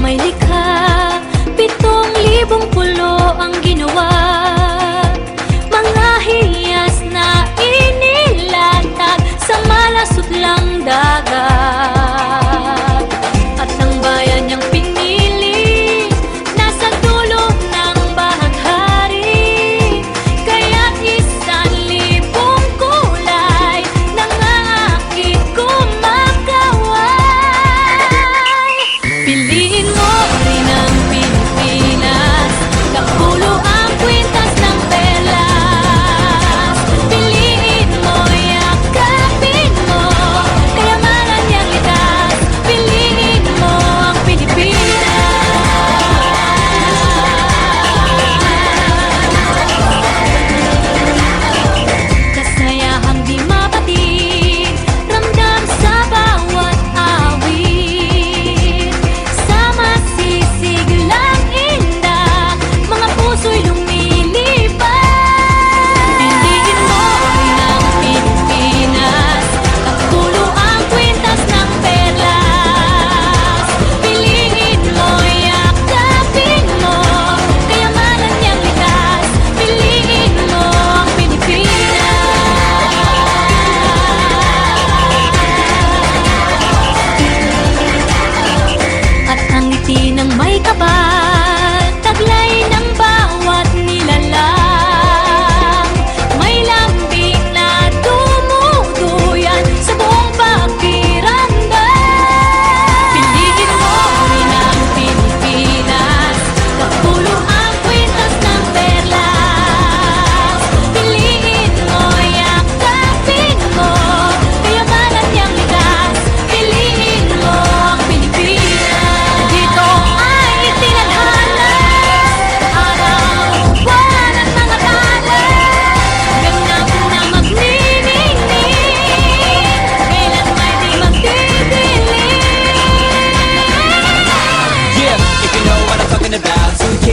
may likha. Pitong libong pulo ang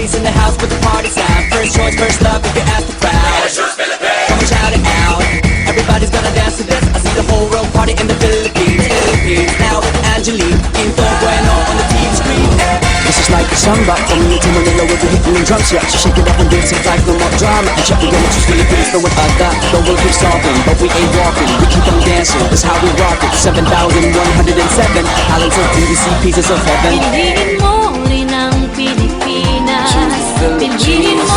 about in the house with the party sound. First choice, first love if you ask the crowd. Come and shout it out. Everybody's gonna dance to this I see the whole world party in the Philippines. Philippines. Now with Angelique Info Bueno on the TV screen. This is like a samba. From New to Manila with the hitting and drums Yeah, so shake it up and dance it like no more drama. And check it out, choose Philippines Know what I got, the world keeps talking But we ain't walking, we keep on dancing. That's how we rock it. 7,107 Islands of BBC, pieces of heaven beginning.